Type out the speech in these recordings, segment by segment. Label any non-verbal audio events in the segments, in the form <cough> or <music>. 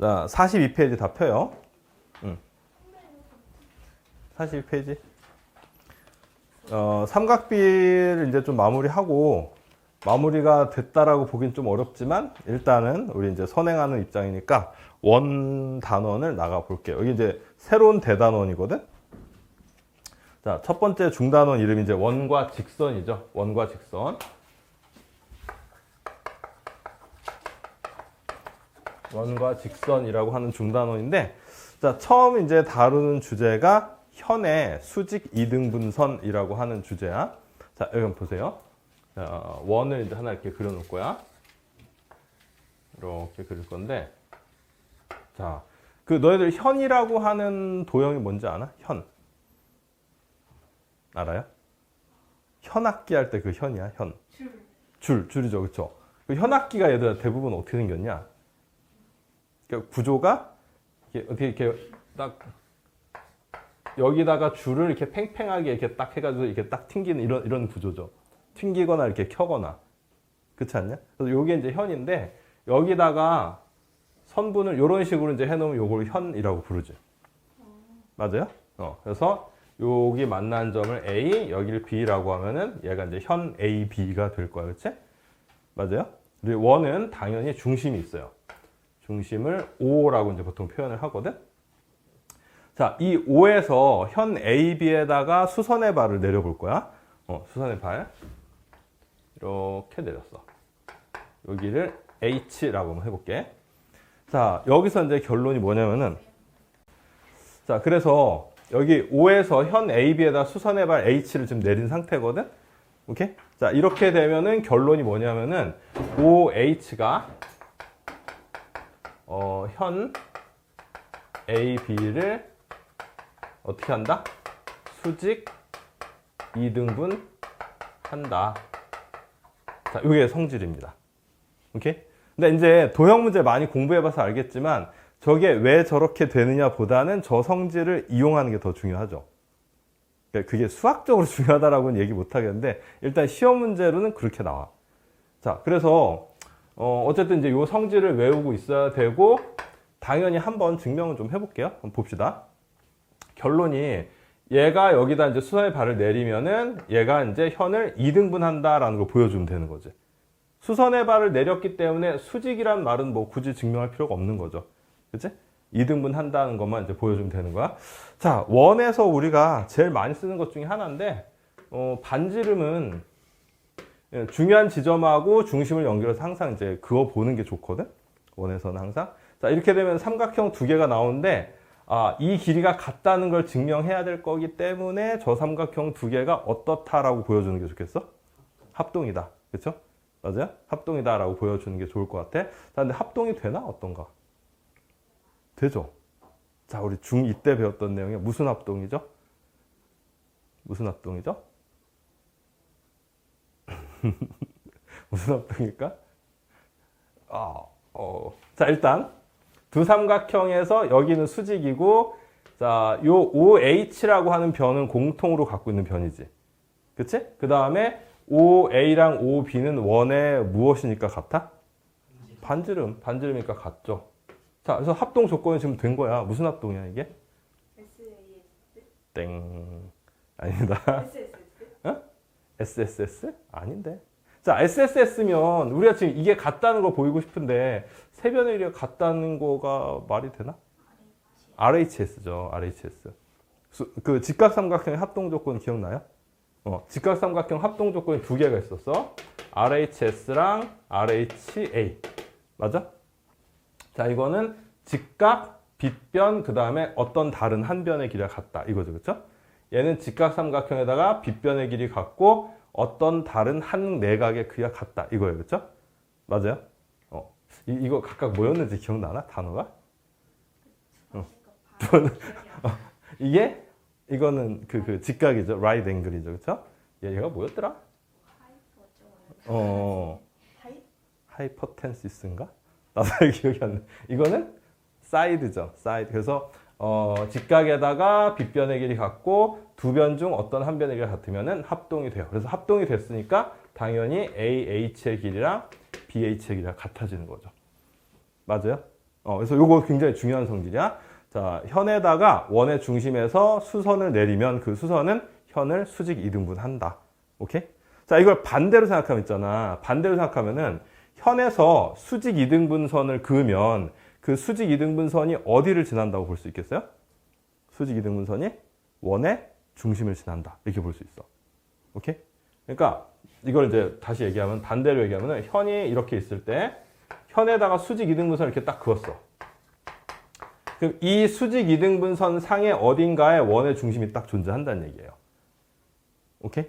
자, 42페이지 다 펴요. 응. 42페이지. 어, 삼각비를 이제 좀 마무리하고 마무리가 됐다라고 보긴 좀 어렵지만 일단은 우리 이제 선행하는 입장이니까 원 단원을 나가 볼게요. 여기 이제 새로운 대단원이거든. 자, 첫 번째 중단원 이름이 이제 원과 직선이죠. 원과 직선. 원과 직선이라고 하는 중단원인데, 자, 처음 이제 다루는 주제가 현의 수직 이등분선이라고 하는 주제야. 자, 여기 보세요. 자, 원을 이제 하나 이렇게 그려놓을 거야. 이렇게 그릴 건데, 자, 그 너희들 현이라고 하는 도형이 뭔지 아나? 현. 알아요? 현악기 할 때 그 현이야, 현. 줄. 줄, 줄이죠, 그쵸? 그 현악기가 얘들아 대부분 어떻게 생겼냐? 그러니까 구조가 어떻게 이렇게 딱 여기다가 줄을 이렇게 팽팽하게 이렇게 딱 해가지고 이렇게 딱 튕기는 이런 이런 구조죠. 튕기거나 이렇게 켜거나 그렇지 않냐? 그래서 요게 이제 현인데 여기다가 선분을 이런 식으로 이제 해놓으면 요걸 현이라고 부르지. 맞아요? 어, 그래서 여기 만난 점을 A, 여기를 B라고 하면은 얘가 이제 현 A, B가 될 거야, 그렇지? 맞아요? 그리고 원은 당연히 중심이 있어요. 중심을 O라고 이제 보통 표현을 하거든. 자, 이 O에서 현 A, B에다가 수선의 발을 내려볼 거야. 어, 수선의 발 이렇게 내렸어. 여기를 H라고 한번 해볼게. 자, 여기서 이제 결론이 뭐냐면은 자, 그래서 여기 O에서 현 AB에다 수선의 발 H를 지금 내린 상태거든. 오케이? 자, 이렇게 되면은 결론이 뭐냐면은 OH가 어, 현 AB를 어떻게 한다? 수직 이등분 한다. 자, 이게 성질입니다. 오케이? 근데 이제 도형 문제 많이 공부해봐서 알겠지만 저게 왜 저렇게 되느냐 보다는 저 성질을 이용하는 게 더 중요하죠. 그러니까 그게 수학적으로 <laughs> 중요하다라고는 얘기 못 하겠는데 일단 시험 문제로는 그렇게 나와. 자, 그래서 어, 어쨌든 이제 요 성질을 외우고 있어야 되고 당연히 한번 증명을 좀 해볼게요. 한번 봅시다. 결론이 얘가 여기다 이제 수선의 발을 내리면은 얘가 이제 현을 2등분 한다라는 걸 보여주면 되는 거지. 수선의 발을 내렸기 때문에 수직이란 말은 뭐 굳이 증명할 필요가 없는 거죠. 그치? 2등분 한다는 것만 이제 보여주면 되는 거야. 자, 원에서 우리가 제일 많이 쓰는 것 중에 하나인데, 어, 반지름은 예, 중요한 지점하고 중심을 연결해서 항상 이제 그거 보는 게 좋거든? 원에서는 항상. 자, 이렇게 되면 삼각형 두 개가 나오는데, 아, 이 길이가 같다는 걸 증명해야 될 거기 때문에 저 삼각형 두 개가 어떻다라고 보여주는 게 좋겠어? 합동이다. 그쵸? 맞아요? 합동이다라고 보여주는 게 좋을 것 같아. 자, 근데 합동이 되나? 어떤가? 되죠? 자, 우리 중2 때 배웠던 내용이 무슨 합동이죠? 무슨 합동이죠? <laughs> 무슨 합동일까? 아, 어. 자, 일단 두 삼각형에서 여기는 수직이고 자, 요 OH라고 하는 변은 공통으로 갖고 있는 변이지. 그치? 그 다음에 OA랑 OB는 원의 무엇이니까 같아? 반지름, 반지름이니까 같죠. 자, 그래서 합동 조건이 지금 된 거야. 무슨 합동이야, 이게? SAS. 땡. 아니다. SSS. 아닌데. 자, SSS면 우리가 지금 이게 같다는 걸 보이고 싶은데 세변의 일이가 같다는 거가 말이 되나? RHS죠, RHS. 수- 그 직각 삼각형의 합동 조건 기억나요? 어, 직각 삼각형 합동 조건이 두 개가 있었어. RHS랑 RHA. 맞아? 자, 이거는 직각, 빗변, 그 다음에 어떤 다른 한 변의 길이가 같다. 이거죠, 그쵸? 얘는 직각삼각형에다가 빗변의 길이 같고 어떤 다른 한 내각의 크기가 같다. 이거예요, 그쵸? 맞아요? 어, 이, 이거 각각 뭐였는지 기억나나? 단어가? <laughs> 이게 이거는 그, 그 직각이죠. right angle이죠. 그쵸? 얘, 얘가 뭐였더라? 어, 하이? 하이퍼텐시스인가? 나도 잘 기억이 안 나. 이거는 사이드죠. 사이드. 그래서 어, 직각에다가 빗변의 길이 같고 두 변 중 어떤 한 변의 길이가 같으면은 합동이 돼요. 그래서 합동이 됐으니까 당연히 AH의 길이랑 BH의 길이가 같아지는 거죠. 맞아요? 어, 그래서 요거 굉장히 중요한 성질이야. 자, 현에다가 원의 중심에서 수선을 내리면 그 수선은 현을 수직 이등분한다. 오케이? 자, 이걸 반대로 생각하면 있잖아. 반대로 생각하면은 현에서 수직 이등분선을 그으면 그 수직 이등분선이 어디를 지난다고 볼 수 있겠어요? 수직 이등분선이 원의 중심을 지난다. 이렇게 볼 수 있어. 오케이? 그러니까 이걸 이제 다시 얘기하면 반대로 얘기하면 현이 이렇게 있을 때 현에다가 수직 이등분선을 이렇게 딱 그었어. 그럼 이 수직 이등분선 상의 어딘가에 원의 중심이 딱 존재한다는 얘기예요. 오케이?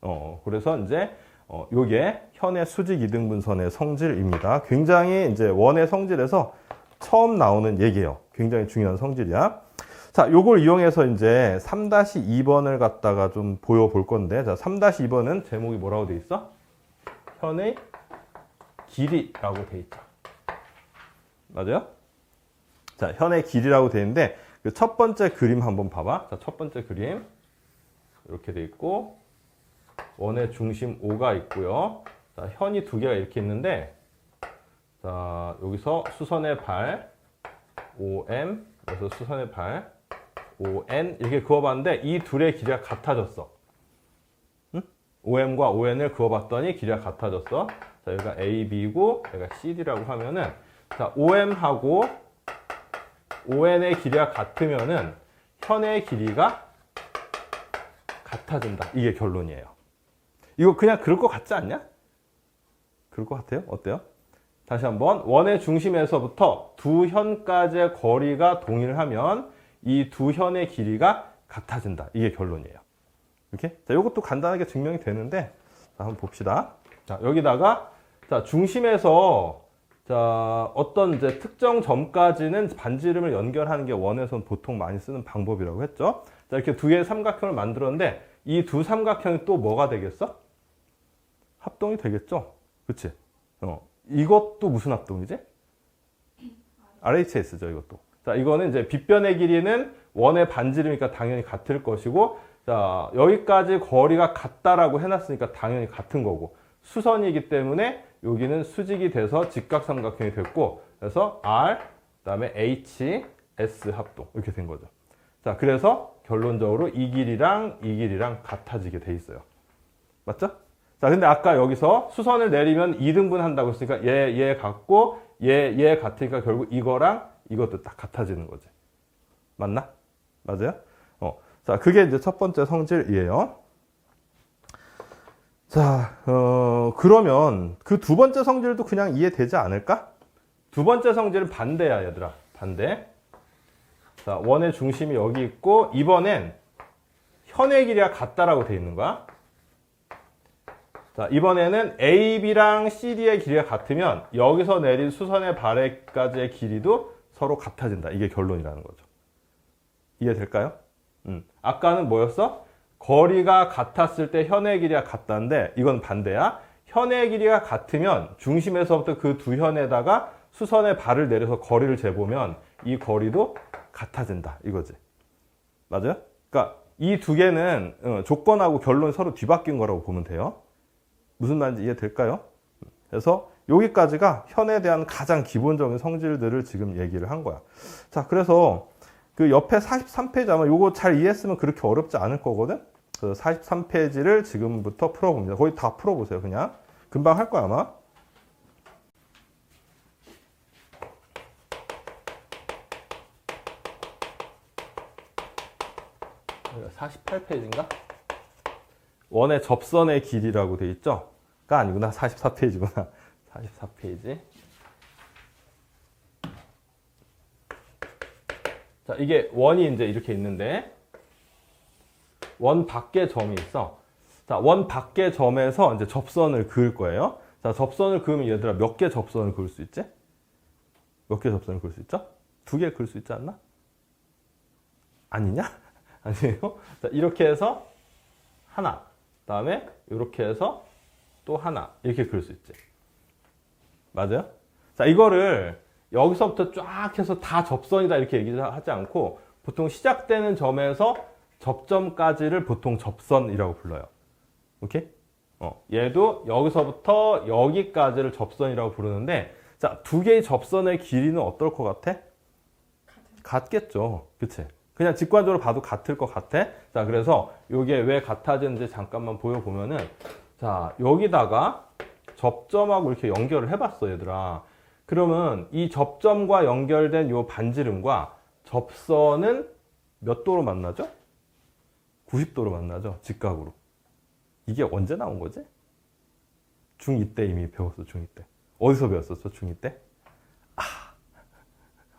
어, 그래서 이제 어, 요게 현의 수직 이등분선의 성질입니다. 굉장히 이제 원의 성질에서 처음 나오는 얘기예요. 굉장히 중요한 성질이야. 자, 요걸 이용해서 이제 3-2번을 갖다가 좀 보여볼 건데, 자, 3-2번은 제목이 뭐라고 돼 있어? 현의 길이라고 돼 있죠. 맞아요? 자, 현의 길이라고 돼 있는데, 그 첫 번째 그림 한번 봐봐. 자, 첫 번째 그림. 이렇게 돼 있고, 원의 중심 O가 있고요. 자, 현이 두 개가 이렇게 있는데, 자, 여기서 수선의 발, OM, 여기서 수선의 발, ON 이렇게 그어봤는데 이 둘의 길이가 같아졌어. 응? OM과 ON을 그어봤더니 길이가 같아졌어. 자, 여기가 AB고 여기가 CD라고 하면은 자, OM하고 ON의 길이가 같으면은 현의 길이가 같아진다. 이게 결론이에요. 이거 그냥 그럴 것 같지 않냐? 그럴 것 같아요? 어때요? 다시 한번 원의 중심에서부터 두 현까지의 거리가 동일하면 이 두 현의 길이가 같아진다. 이게 결론이에요. 이렇게? 자, 이것도 간단하게 증명이 되는데 자, 한번 봅시다. 자, 여기다가 자, 중심에서 자, 어떤 이제 특정 점까지는 반지름을 연결하는 게 원에서는 보통 많이 쓰는 방법이라고 했죠. 자, 이렇게 두 개의 삼각형을 만들었는데 이 두 삼각형이 또 뭐가 되겠어? 합동이 되겠죠? 그치? 어, 이것도 무슨 합동이지? RHS죠, 이것도. 자, 이거는 이제 빗변의 길이는 원의 반지름이니까 당연히 같을 것이고, 자, 여기까지 거리가 같다라고 해놨으니까 당연히 같은 거고, 수선이기 때문에 여기는 수직이 돼서 직각삼각형이 됐고, 그래서 R, 그 다음에 H, S 합동. 이렇게 된 거죠. 자, 그래서 결론적으로 이 길이랑 이 길이랑 같아지게 돼 있어요. 맞죠? 자, 근데 아까 여기서 수선을 내리면 2등분 한다고 했으니까 얘, 얘 같고, 얘, 얘 같으니까 결국 이거랑 이것도 딱 같아지는 거지. 맞나? 맞아요? 어. 자, 그게 이제 첫 번째 성질이에요. 자, 어, 그러면 그 두 번째 성질도 그냥 이해되지 않을까? 두 번째 성질은 반대야, 얘들아. 반대. 자, 원의 중심이 여기 있고, 이번엔 현의 길이가 같다라고 돼 있는 거야. 자, 이번에는 AB랑 CD의 길이가 같으면 여기서 내린 수선의 발에까지의 길이도 서로 같아진다. 이게 결론이라는 거죠. 이해될까요? 음. 아까는 뭐였어? 거리가 같았을 때 현의 길이가 같다는데 이건 반대야. 현의 길이가 같으면 중심에서부터 그 두 현에다가 수선의 발을 내려서 거리를 재보면 이 거리도 같아진다. 이거지. 맞아요? 그러니까 이 두 개는 어, 조건하고 결론이 서로 뒤바뀐 거라고 보면 돼요. 무슨 말인지 이해될까요? 그래서 여기까지가 현에 대한 가장 기본적인 성질들을 지금 얘기를 한 거야. 자, 그래서 그 옆에 43페이지 아마 요거 잘 이해했으면 그렇게 어렵지 않을 거거든? 그 43페이지를 지금부터 풀어봅니다. 거의 다 풀어보세요, 그냥. 금방 할 거야, 아마. 여기가 48페이지인가? 원의 접선의 길이라고 돼 있죠? 가 아니구나. 44페이지구나. 44페이지. <laughs> 자, 이게 원이 이제 이렇게 있는데, 원 밖에 점이 있어. 자, 원 밖의 점에서 이제 접선을 그을 거예요. 자, 접선을 그으면 얘들아 몇 개 접선을 그을 수 있지? 몇 개 접선을 그을 수 있죠? 두 개 그을 수 있지 않나? 아니냐? <laughs> 아니에요? 자, 이렇게 해서 하나. 다음에 이렇게 해서 또 하나. 이렇게 그을 수 있지. 맞아요? 자, 이거를 여기서부터 쫙 해서 다 접선이다 이렇게 얘기를 하지 않고 보통 시작되는 점에서 접점까지를 보통 접선이라고 불러요. 오케이? 어, 얘도 여기서부터 여기까지를 접선이라고 부르는데 자, 두 개의 접선의 길이는 어떨 것 같아? 같겠죠. 그치? 그냥 직관적으로 봐도 같을 것 같아. 자, 그래서 이게 왜 같아지는지 잠깐만 보여보면은, 자, 여기다가 접점하고 이렇게 연결을 해봤어, 얘들아. 그러면 이 접점과 연결된 요 반지름과 접선은 몇 도로 만나죠? 90도로 만나죠, 직각으로. 이게 언제 나온 거지? 중2 때 이미 배웠어, 중2 때. 어디서 배웠었어, 중2 때? 아,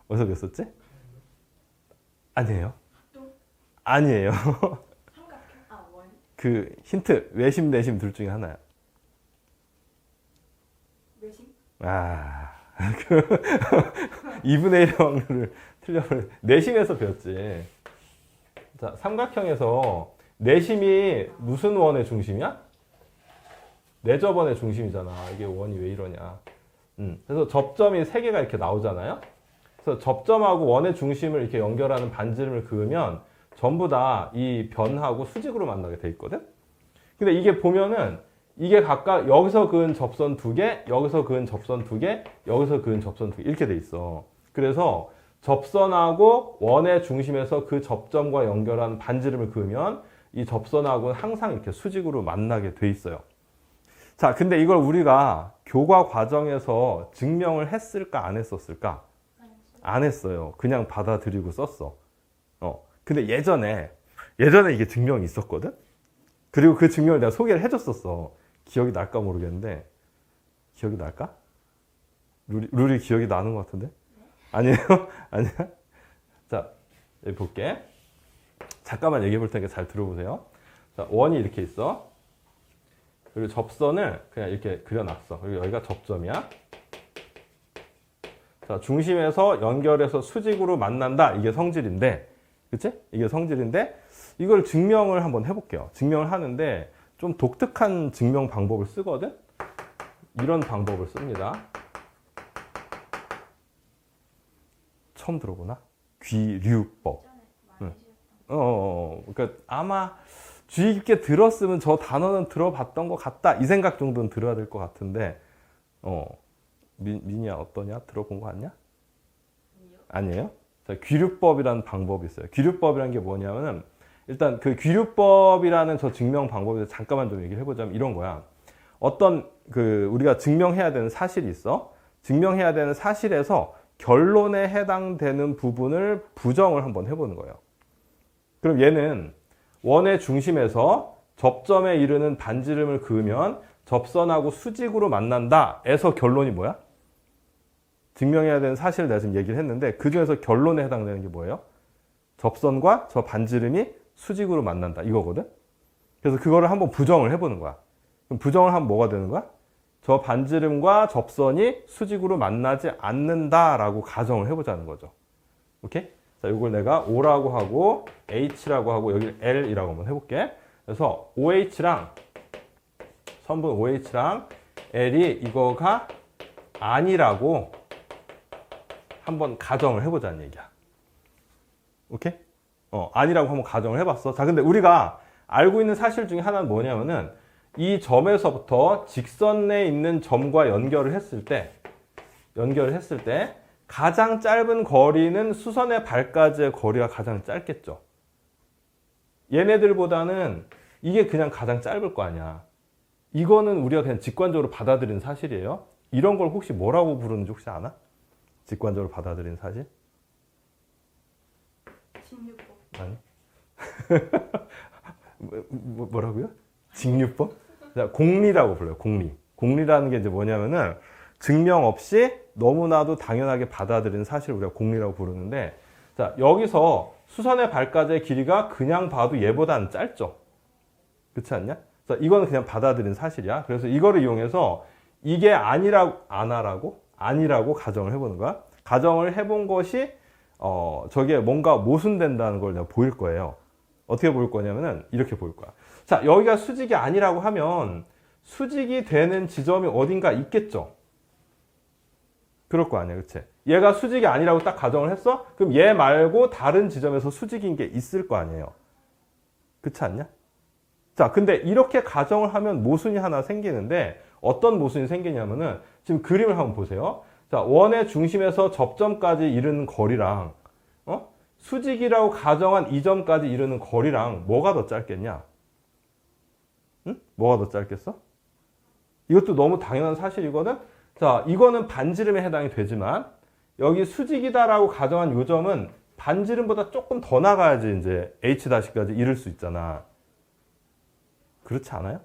어디서 배웠었지? 아니에요. 또? 아니에요. <laughs> 그 힌트, 외심, 내심 둘 중에 하나야. 외심? 아, 그 2분의 1의 확률을 틀려버려. 내심에서 배웠지. 자, 삼각형에서 내심이 무슨 원의 중심이야? 내접원의 중심이잖아. 이게 원이 왜 이러냐. 음, 그래서 접점이 세 개가 이렇게 나오잖아요. 그래서 접점하고 원의 중심을 이렇게 연결하는 반지름을 그으면 전부 다 이 변하고 수직으로 만나게 돼 있거든. 근데 이게 보면은 이게 각각 여기서 그은 접선 두 개, 여기서 그은 접선 두 개, 여기서 그은 접선 두 개 이렇게 돼 있어. 그래서 접선하고 원의 중심에서 그 접점과 연결하는 반지름을 그으면 이 접선하고는 항상 이렇게 수직으로 만나게 돼 있어요. 자, 근데 이걸 우리가 교과 과정에서 증명을 했을까 안 했었을까? 안 했어요. 그냥 받아들이고 썼어. 어. 근데 예전에 예전에 이게 증명이 있었거든. 그리고 그 증명을 내가 소개를 해줬었어. 기억이 날까 모르겠는데 기억이 날까? 룰이, 룰이 기억이 나는 것 같은데? 아니에요? <laughs> 아니야? 자, 여기 볼게. 잠깐만 얘기해 볼 테니까 잘 들어보세요. 자, 원이 이렇게 있어. 그리고 접선을 그냥 이렇게 그려놨어. 그리고 여기가 접점이야. 자, 중심에서 연결해서 수직으로 만난다. 이게 성질인데, 그치? 이게 성질인데, 이걸 증명을 한번 해볼게요. 증명을 하는데, 좀 독특한 증명 방법을 쓰거든? 이런 방법을 씁니다. 처음 들어보나? 귀류법. 응. 어, 어, 어. 그러니까 아마 주의 깊게 들었으면 저 단어는 들어봤던 것 같다. 이 생각 정도는 들어야 될 것 같은데, 어, 민, 민이야 어떠냐? 들어본 거 아니야? 분이요? 아니에요? 자, 귀류법이라는 방법이 있어요. 귀류법이라는 게 뭐냐면은 일단 그 귀류법이라는 저 증명 방법에 대해서 잠깐만 좀 얘기를 해보자면 이런 거야. 어떤 그 우리가 증명해야 되는 사실이 있어. 증명해야 되는 사실에서 결론에 해당되는 부분을 부정을 한번 해보는 거예요. 그럼 얘는 원의 중심에서 접점에 이르는 반지름을 그으면 접선하고 수직으로 만난다 에서 결론이 뭐야? 증명해야 되는 사실을 내가 지금 얘기를 했는데 그 중에서 결론에 해당되는 게 뭐예요? 접선과 저 반지름이 수직으로 만난다 이거거든. 그래서 그거를 한번 부정을 해보는 거야. 그럼 부정을 하면 뭐가 되는 거야? 저 반지름과 접선이 수직으로 만나지 않는다라고 가정을 해보자는 거죠. 오케이? 자, 이걸 내가 O라고 하고 H라고 하고 여기 L이라고 한번 해볼게. 그래서 OH랑 선분 OH랑 L이 이거가 아니라고 한번 가정을 해보자는 얘기야. 오케이? 어, 아니라고 한번 가정을 해봤어. 자, 근데 우리가 알고 있는 사실 중에 하나는 뭐냐면은 이 점에서부터 직선 내에 있는 점과 연결을 했을 때, 연결을 했을 때 가장 짧은 거리는 수선의 발까지의 거리가 가장 짧겠죠. 얘네들보다는 이게 그냥 가장 짧을 거 아니야. 이거는 우리가 그냥 직관적으로 받아들이는 사실이에요. 이런 걸 혹시 뭐라고 부르는지 혹시 아나? 직관적으로 받아들이는 사실? 진유법 아니. <laughs> 뭐, 뭐- 뭐 라고요? 직류법? 자, 공리라고 불러요. 공리. 공리라는 게 이제 뭐냐면은 증명 없이 너무나도 당연하게 받아들이는 사실을 우리가 공리라고 부르는데 자, 여기서 수선의 발까지의 길이가 그냥 봐도 얘보다는 짧죠. 그렇지 않냐? 자, 이거는 그냥 받아들이는 사실이야. 그래서 이거를 이용해서 이게 아니라고 아나라고 아니라고 가정을 해보는 거야. 가정을 해본 것이 어 저게 뭔가 모순된다는 걸 내가 보일 거예요. 어떻게 보일 거냐면은 이렇게 보일 거야. 자, 여기가 수직이 아니라고 하면 수직이 되는 지점이 어딘가 있겠죠. 그럴 거 아니야, 그치? 얘가 수직이 아니라고 딱 가정을 했어? 그럼 얘 말고 다른 지점에서 수직인 게 있을 거 아니에요. 그렇지 않냐? 자, 근데 이렇게 가정을 하면 모순이 하나 생기는데 어떤 모순이 생기냐면은 지금 그림을 한번 보세요. 자, 원의 중심에서 접점까지 이르는 거리랑 어? 수직이라고 가정한 이 점까지 이르는 거리랑 뭐가 더 짧겠냐? 응? 뭐가 더 짧겠어? 이것도 너무 당연한 사실이거든. 자, 이거는 반지름에 해당이 되지만 여기 수직이다라고 가정한 요 점은 반지름보다 조금 더 나가야지 이제 h-까지 이룰 수 있잖아. 그렇지 않아요?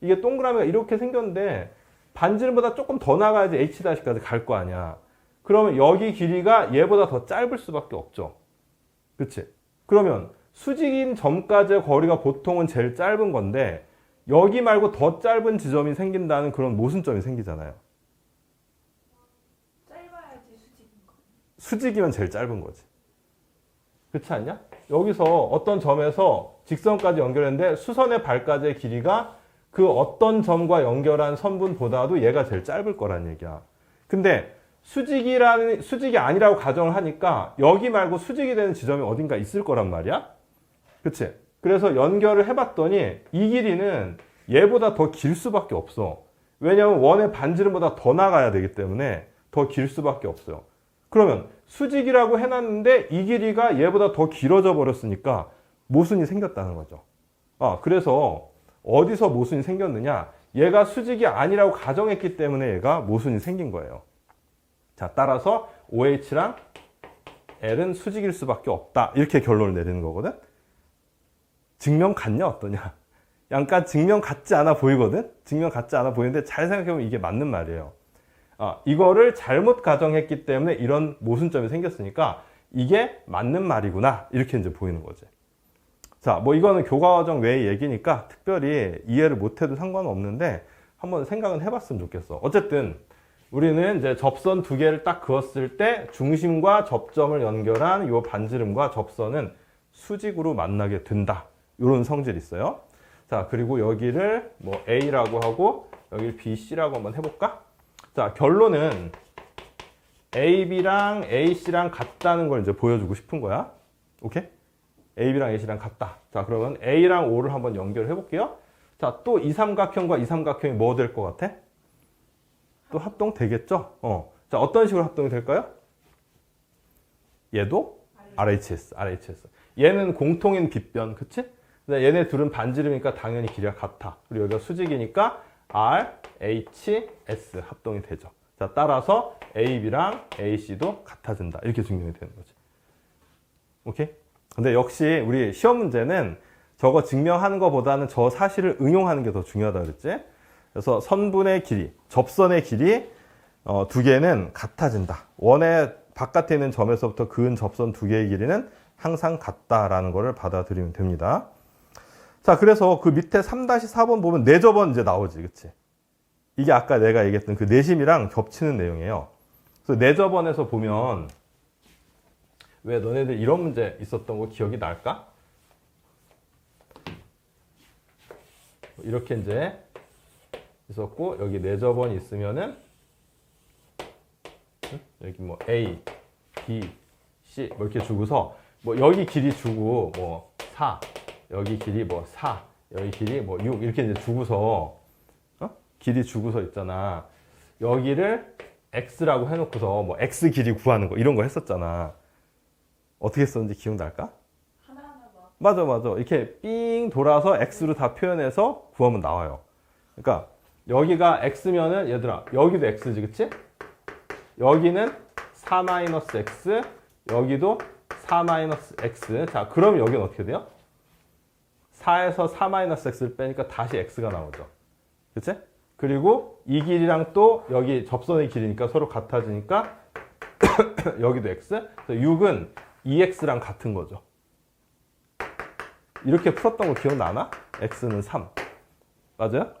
이게 동그라미가 이렇게 생겼는데 반지름보다 조금 더 나가야지 h-까지 갈 거 아니야. 그러면 여기 길이가 얘보다 더 짧을 수밖에 없죠. 그치? 그러면 수직인 점까지의 거리가 보통은 제일 짧은 건데 여기 말고 더 짧은 지점이 생긴다는 그런 모순점이 생기잖아요. 짧아야지 수직인 거. 수직이면 제일 짧은 거지. 그렇지 않냐? 여기서 어떤 점에서 직선까지 연결했는데 수선의 발까지의 길이가 그 어떤 점과 연결한 선분보다도 얘가 제일 짧을 거란 얘기야. 근데 수직이라는 수직이 아니라고 가정을 하니까 여기 말고 수직이 되는 지점이 어딘가 있을 거란 말이야. 그치? 그래서 연결을 해봤더니 이 길이는 얘보다 더 길 수밖에 없어. 왜냐하면 원의 반지름보다 더 나가야 되기 때문에 더 길 수밖에 없어요. 그러면 수직이라고 해놨는데 이 길이가 얘보다 더 길어져 버렸으니까 모순이 생겼다는 거죠. 아, 그래서 어디서 모순이 생겼느냐? 얘가 수직이 아니라고 가정했기 때문에 얘가 모순이 생긴 거예요. 자, 따라서 OH랑 L은 수직일 수밖에 없다. 이렇게 결론을 내리는 거거든. 증명 같냐 어떠냐? 약간 증명 같지 않아 보이거든. 증명 같지 않아 보이는데 잘 생각해보면 이게 맞는 말이에요. 아, 이거를 잘못 가정했기 때문에 이런 모순점이 생겼으니까 이게 맞는 말이구나. 이렇게 이제 보이는 거지. 자, 뭐 이거는 교과과정 외의 얘기니까 특별히 이해를 못해도 상관은 없는데 한번 생각은 해봤으면 좋겠어. 어쨌든 우리는 이제 접선 두 개를 딱 그었을 때 중심과 접점을 연결한 이 반지름과 접선은 수직으로 만나게 된다. 이런 성질이 있어요. 자, 그리고 여기를 뭐 A라고 하고 여기를 BC라고 한번 해볼까? 자, 결론은 AB랑 AC랑 같다는 걸 이제 보여주고 싶은 거야. 오케이? AB랑 AC랑 같다. 자, 그러면 A랑 O를 한번 연결해 볼게요. 자, 또 이 삼각형과 이 삼각형이 뭐 될 것 같아? 또 합동 되겠죠? 어. 자, 어떤 식으로 합동이 될까요? 얘도 RHS, RHS. 얘는 공통인 빗변, 그치? 근데 얘네 둘은 반지름이니까 당연히 길이가 같아. 그리고 여기가 수직이니까 R, H, S 합동이 되죠. 자, 따라서 AB랑 AC도 같아진다. 이렇게 증명이 되는 거지. 오케이? 근데 역시 우리 시험 문제는 저거 증명하는 것보다는 저 사실을 응용하는 게 더 중요하다 그랬지? 그래서 선분의 길이, 접선의 길이 어, 두 개는 같아진다. 원의 바깥에 있는 점에서부터 그은 접선 두 개의 길이는 항상 같다라는 것을 받아들이면 됩니다. 자, 그래서 그 밑에 3-4번 보면 내접원 이제 나오지, 그치? 이게 아까 내가 얘기했던 그 내심이랑 겹치는 내용이에요. 그래서 내접원에서 보면 왜 너네들 이런 문제 있었던 거 기억이 날까? 이렇게 이제 있었고 여기 내접원이 있으면은 응? 여기 뭐 A, B, C 뭐 이렇게 주고서 뭐 여기 길이 주고 뭐 4, 여기 길이 뭐 4, 여기 길이 뭐 6 이렇게 이제 주고서 어? 길이 주고서 있잖아. 여기를 x라고 해놓고서 뭐 x 길이 구하는 거 이런 거 했었잖아. 어떻게 했었는지 기억날까? 맞아, 맞아. 이렇게 삥 돌아서 x로 다 표현해서 구하면 나와요. 그러니까 여기가 x면은 얘들아 여기도 x지, 그치? 여기는 4-x, 여기도 4-x. 자, 그럼 여기는 어떻게 돼요? 4에서 4-x를 빼니까 다시 x가 나오죠. 그치? 그리고 이 길이랑 또 여기 접선의 길이니까 서로 같아지니까 <coughs> 여기도 x. 6은 2x랑 같은 거죠. 이렇게 풀었던 거 기억나나? x는 3. 맞아요?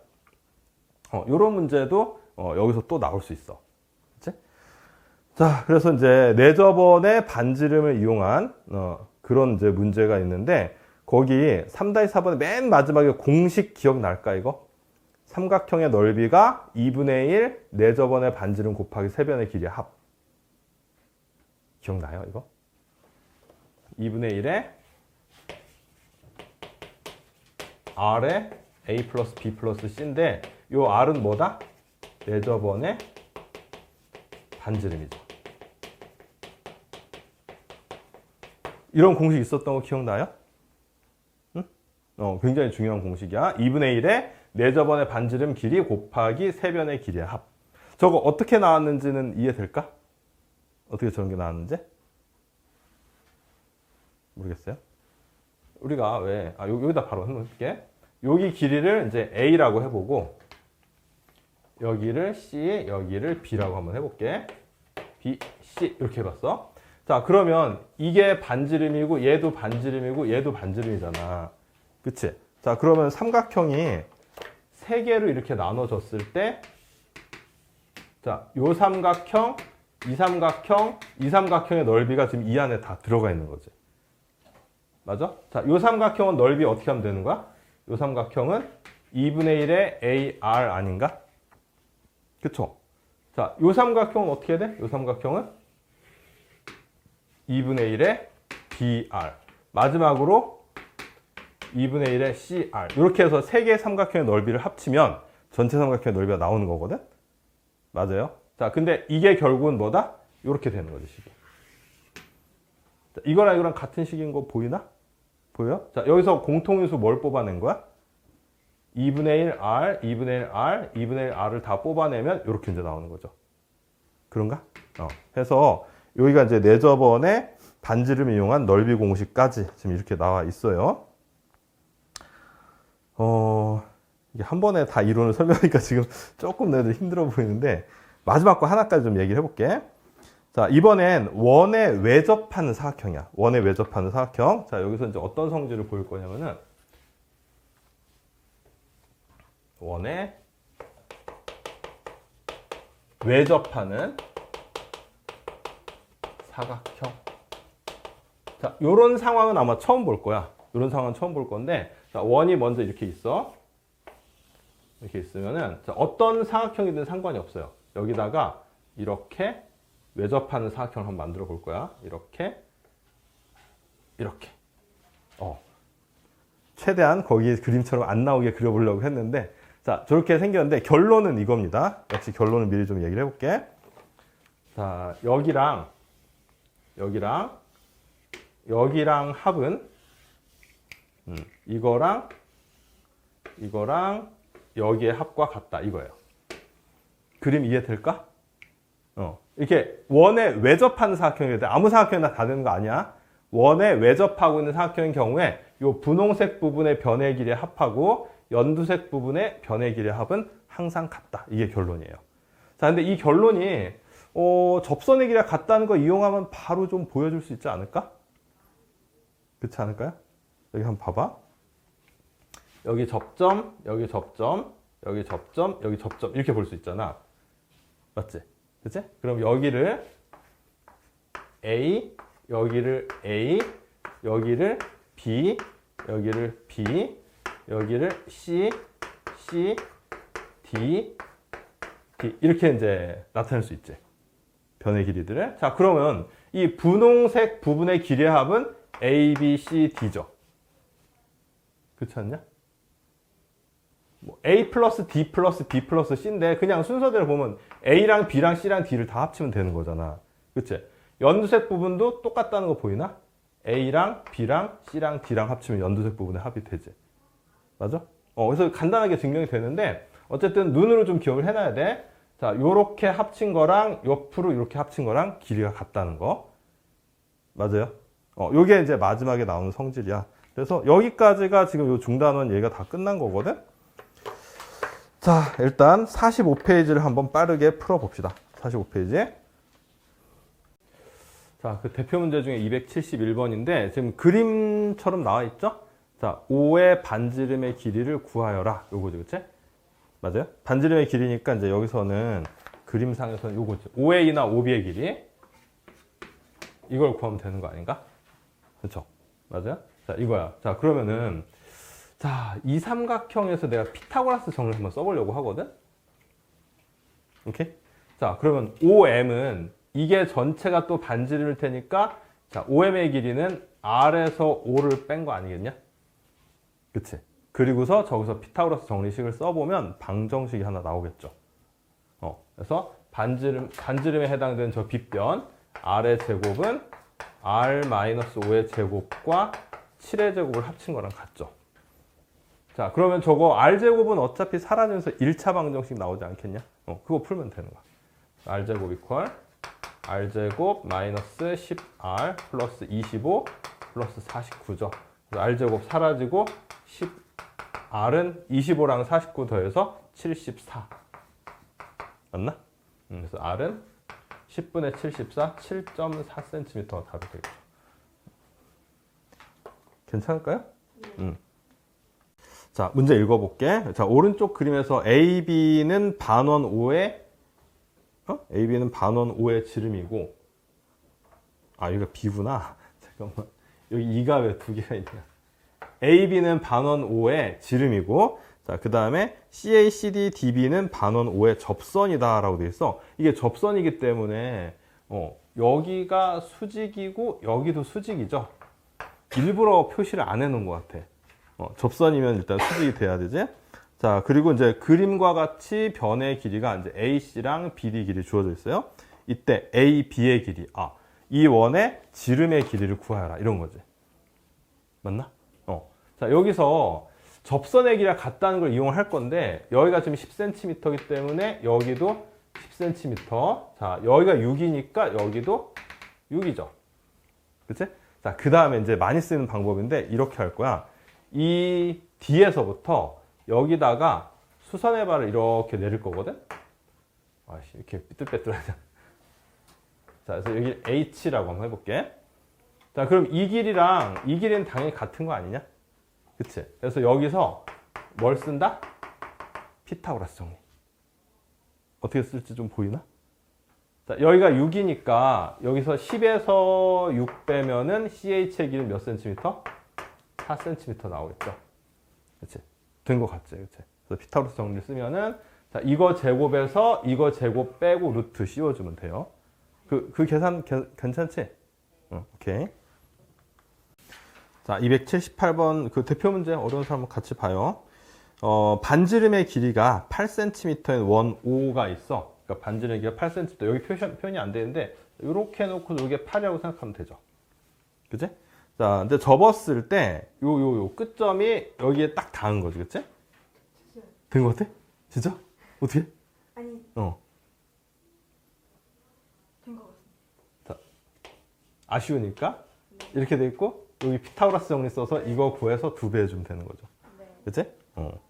어, 요런 문제도 어, 여기서 또 나올 수 있어. 그치? 자, 그래서 이제 내저번의 반지름을 이용한 어, 그런 이제 문제가 있는데 거기 3-4번의 맨 마지막에 공식 기억날까 이거? 삼각형의 넓이가 2분의 1 내저번의 반지름 곱하기 세변의 길이의 합. 기억나요 이거? 2분의 1에 R에 A 플러스 B 플러스 C인데 요 R은 뭐다? 내저번의 반지름이죠. 이런 공식 있었던 거 기억나요? 응? 어, 굉장히 중요한 공식이야. 2분의 1에 4저번의 반지름 길이 곱하기 세변의 길이의 합. 저거 어떻게 나왔는지는 이해될까? 어떻게 저런 게 나왔는지? 모르겠어요? 우리가 왜, 아, 요- 여기다 바로 해놓을게. 여기 길이를 이제 A라고 해보고, 여기를 C, 여기를 B라고 한번 해볼게. B, C, 이렇게 해봤어. 자, 그러면 이게 반지름이고, 얘도 반지름이고, 얘도 반지름이잖아. 그치? 자, 그러면 삼각형이 세 개로 이렇게 나눠졌을 때, 자, 요 삼각형, 이 삼각형, 이 삼각형의 넓이가 지금 이 안에 다 들어가 있는 거지. 맞아? 자, 요 삼각형은 넓이 어떻게 하면 되는 거야? 요 삼각형은 2분의 1의 AR 아닌가? 그쵸? 자, 요 삼각형은 어떻게 해야 돼? 요 삼각형은 2분의 1의 BR. 마지막으로 2분의 1의 CR. 이렇게 해서 세 개의 삼각형의 넓이를 합치면 전체 삼각형의 넓이가 나오는 거거든? 맞아요? 자, 근데 이게 결국은 뭐다? 이렇게 되는 거지, 식이. 자, 이거랑 이거랑 같은 식인 거 보이나? 보여? 자, 여기서 공통인수 뭘 뽑아낸 거야? 2분의 1 R, 2분의 1 R, 2분의 1 R을 다 뽑아내면 이렇게 이제 나오는 거죠. 그런가? 어. 해서 여기가 이제 내저번의 반지름 이용한 넓이 공식까지 지금 이렇게 나와 있어요. 어, 이게 한 번에 다 이론을 설명하니까 <laughs> 지금 조금 내도 힘들어 보이는데 마지막 거 하나까지 좀 얘기를 해볼게. 자, 이번엔 원에 외접하는 사각형이야. 원에 외접하는 사각형. 자, 여기서 이제 어떤 성질을 보일 거냐면은 원에 외접하는 사각형. 자, 요런 상황은 아마 처음 볼 거야. 요런 상황은 처음 볼 건데, 자, 원이 먼저 이렇게 있어. 이렇게 있으면은, 자, 어떤 사각형이든 상관이 없어요. 여기다가 이렇게 외접하는 사각형을 한번 만들어 볼 거야. 이렇게, 이렇게. 어. 최대한 거기 그림처럼 안 나오게 그려보려고 했는데, 자, 저렇게 생겼는데, 결론은 이겁니다. 역시 결론을 미리 좀 얘기를 해볼게. 자, 여기랑, 여기랑, 여기랑 합은, 음, 이거랑, 이거랑, 여기의 합과 같다. 이거예요. 그림 이해될까? 어, 이렇게 원에 외접하는 사각형이 돼. 아무 사각형이나 다 되는 거 아니야. 원에 외접하고 있는 사각형인 경우에 요 분홍색 부분의 변의 길이의 합하고 연두색 부분의 변의 길이의 합은 항상 같다. 이게 결론이에요. 자, 근데 이 결론이 어, 접선의 길이가 같다는 거 이용하면 바로 좀 보여줄 수 있지 않을까? 그렇지 않을까요? 여기 한번 봐봐. 여기 접점, 여기 접점, 여기 접점, 여기 접점 이렇게 볼 수 있잖아. 맞지? 그치? 그럼 여기를 A, 여기를 A, 여기를 B, 여기를 B, 여기를 C, C, D, D 이렇게 이제 나타낼 수 있지. 변의 길이들을. 자, 그러면 이 분홍색 부분의 길이의 합은 A, B, C, D죠. 그렇지 않냐? 뭐 A 플러스 D 플러스 B 플러스 C인데 그냥 순서대로 보면 A랑 B랑 C랑 D를 다 합치면 되는 거잖아. 그치? 연두색 부분도 똑같다는 거 보이나? A랑 B랑 C랑 D랑 합치면 연두색 부분의 합이 되지. 맞아? 어, 그래서 간단하게 증명이 되는데 어쨌든 눈으로 좀 기억을 해놔야 돼. 자, 요렇게 합친 거랑 옆으로 이렇게 합친 거랑 길이가 같다는 거. 맞아요? 어, 요게 이제 마지막에 나오는 성질이야. 그래서 여기까지가 지금 요 중단원 얘기가 다 끝난 거거든? 자, 일단 45페이지를 한번 빠르게 풀어봅시다. 45페이지. 자, 그 대표 문제 중에 271번인데, 지금 그림처럼 나와 있죠? 자, 5의 반지름의 길이를 구하여라. 요거죠, 그치? 맞아요? 반지름의 길이니까 이제 여기서는 그림상에서는 요거죠. 5A나 5B의 길이. 이걸 구하면 되는 거 아닌가? 그쵸? 맞아요? 자, 이거야. 자, 그러면은, 자, 이 삼각형에서 내가 피타고라스 정리를 한번 써보려고 하거든? 오케이? 자, 그러면 OM은 이게 전체가 또 반지름일 테니까, 자, OM의 길이는 R에서 O를 뺀 거 아니겠냐? 그치? 그리고서 저기서 피타고라스 정리식을 써보면 방정식이 하나 나오겠죠. 어, 그래서 반지름, 반지름에 해당되는 저 빗변 R의 제곱은 R-5의 제곱과 7의 제곱을 합친 거랑 같죠. 자, 그러면 저거 R제곱은 어차피 사라지면서 1차 방정식 나오지 않겠냐? 어, 그거 풀면 되는 거야. R제곱 이퀄 R제곱 마이너스 10R 플러스 25 플러스 49죠. 그래서 R제곱 사라지고 10R은 25랑 49 더해서 74. 맞나? 음, 그래서 R은 10분의 74, 7.4cm가 답이 되겠죠. 괜찮을까요? 음. 자, 문제 읽어볼게. 자, 오른쪽 그림에서 AB는 반원 5의 어? AB는 반원 5의 지름이고 아, 여기가 B구나. <laughs> 잠깐만. 여기 2가 왜 두 개가 있냐? AB는 반원 5의 지름이고 자, 그 다음에 CACD DB는 반원 5의 접선이다 라고 돼 있어. 이게 접선이기 때문에 어, 여기가 수직이고 여기도 수직이죠. 일부러 표시를 안 해놓은 것 같아. 어, 접선이면 일단 수직이 돼야 되지. 자, 그리고 이제 그림과 같이 변의 길이가 이제 AC랑 BD 길이 주어져 있어요. 이때 AB의 길이, 아, 이 원의 지름의 길이를 구하여라. 이런 거지. 맞나? 어. 자, 여기서 접선의 길이가 같다는 걸 이용할 건데, 여기가 지금 10cm이기 때문에 여기도 10cm. 자, 여기가 6이니까 여기도 6이죠. 그치? 자, 그 다음에 이제 많이 쓰는 방법인데, 이렇게 할 거야. 이 뒤에서부터 여기다가 수선의 발을 이렇게 내릴 거거든? 아씨, 이렇게 삐뚤빼뚤하냐. 자, 그래서 여기 H라고 한번 해볼게. 자, 그럼 이 길이랑 이 길이는 당연히 같은 거 아니냐? 그치? 그래서 여기서 뭘 쓴다? 피타고라스 정리. 어떻게 쓸지 좀 보이나? 자, 여기가 6이니까 여기서 10에서 6 빼면은 CH의 길은 몇 센티미터? 4cm 나오겠죠. 그치? 된 것 같지? 그치? 그래서 피타고라스 정리 쓰면은 자, 이거 제곱에서 이거 제곱 빼고 루트 씌워주면 돼요. 그, 그 계산 괜- 괜찮지? 응, 오케이. 자, 278번 그 대표 문제 어려운 사람 같이 봐요. 어, 반지름의 길이가 8cm인 원 5가 있어. 그러니까 반지름의 길이가 8cm. 여기 표시, 표현이 안 되는데 이렇게 해놓고 이게 8이라고 생각하면 되죠. 그치? 자, 근데 접었을 때 요 요 요 끝점이 여기에 딱 닿은 거지, 그치? 된것 같아? 진짜? 어떻게? 아니 어. 된것 같습니다. 아쉬우니까 이렇게 돼 있고 여기 피타고라스 정리 써서 이거 구해서 두 배 해주면 되는 거죠. 네. 그치? 어.